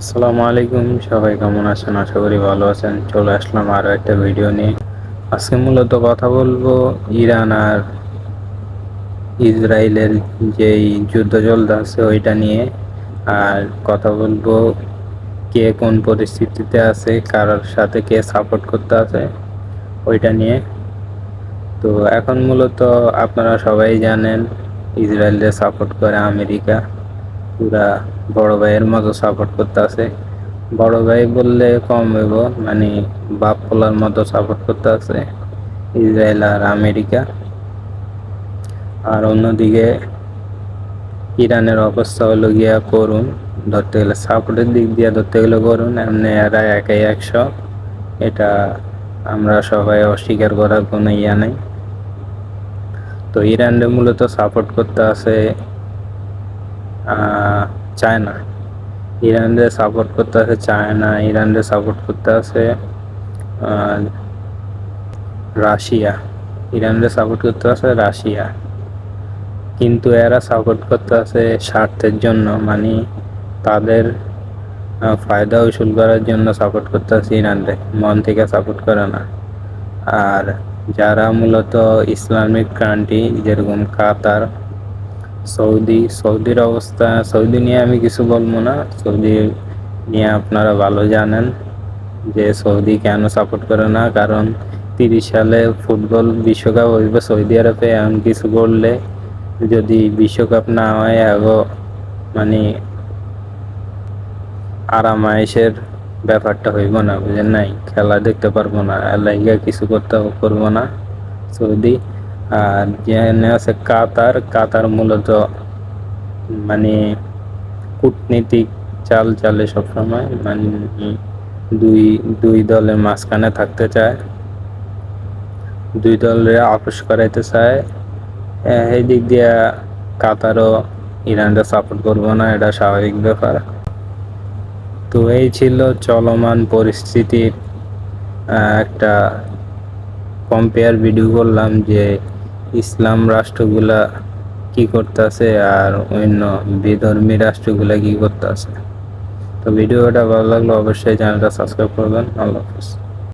আসসালামু আলাইকুম, সবাই কেমন আছেন? আশা করি ভালো আছেন। চলে আসলাম আরও একটা ভিডিও নিয়ে। আজকে মূলত কথা বলব ইরান আর ইসরায়েলের যেই যুদ্ধ চলতে আছে ওইটা নিয়ে। আর কথা বলব কে কোন পরিস্থিতিতে আছে, কার সাথে কে সাপোর্ট করতে আছে, ওইটা নিয়ে। তো এখন মূলত আপনারা সবাই জানেন ইসরায়েলকে সাপোর্ট করে আমেরিকা। পুরা বড় ভাইয়ের মতো সাপোর্ট করতে আছে। বড় ভাই বললে কম হইব মানে বাপ পোলার মতো সাপোর্ট করতে আছে। ইসরায়েল আর আমেরিকা। আর অন্যদিকে ইরানের অবস্থা হলো গিয়া করুন ধরতে গেলে সাপোর্টের দিক দিয়ে ধরতে গেলে করুন এমনি এরা একাই একশো। এটা আমরা সবাই অস্বীকার করার কোনো ইয়া নেই। তো ইরানের মূলত সাপোর্ট করতে আছে চায়না। ইরানদের সাপোর্ট করতে আছে চায়না ইরানদের সাপোর্ট করতে আছে রাশিয়া। ইরানদের সাপোর্ট করতে আছে রাশিয়া। কিন্তু এরা সাপোর্ট করতে আছে স্বার্থের জন্য মানে তাদের ফায়দা উসুল করার জন্য সাপোর্ট করতে আছে ইরানরে, মন থেকে সাপোর্ট করে না। আর যারা মূলত ইসলামিক কান্ট্রি যেরকম কাতার সৌদি, সৌদির অবস্থা, সৌদি নিয়ে আমি কিছু বলব না। সৌদি নিয়ে আপনারা ভালো জানেন যে সৌদি কেন সাপোর্ট করে না, কারণ তিরিশ সালে ফুটবল বিশ্বকাপ হইবে সৌদি আরবে এমন কিছু করলে যদি বিশ্বকাপ না হয়, আগো মানে আরামায়েশের ব্যাপারটা হইব না, বুঝেন নাই? খেলা দেখতে পারব না লাইগা কিছু করতে করব না সৌদি। আর যেখানে আছে কাতার কাতার মূলত মানে কূটনীতিক চাল চালে সবসময় মানে দুই দুই দলের মাঝখানে থাকতে চায়। দুই দলের আপোষ করাইতে চায়। এই দিক দিয়ে কাতারও ইরানটা সাপোর্ট করব না, এটা স্বাভাবিক ব্যাপার। তো এই ছিল চলমান পরিস্থিতির একটা কম্পেয়ার ভিডিও করলাম যে ইসলাম রাষ্ট্রগুলা কি করতেছে আর অন্য বিধর্মী রাষ্ট্রগুলা কি করতে আছে তো ভিডিওটা ভালো লাগল অবশ্যই চ্যানেলটা সাবস্ক্রাইব করবেন। আল্লাহ হাফিজ।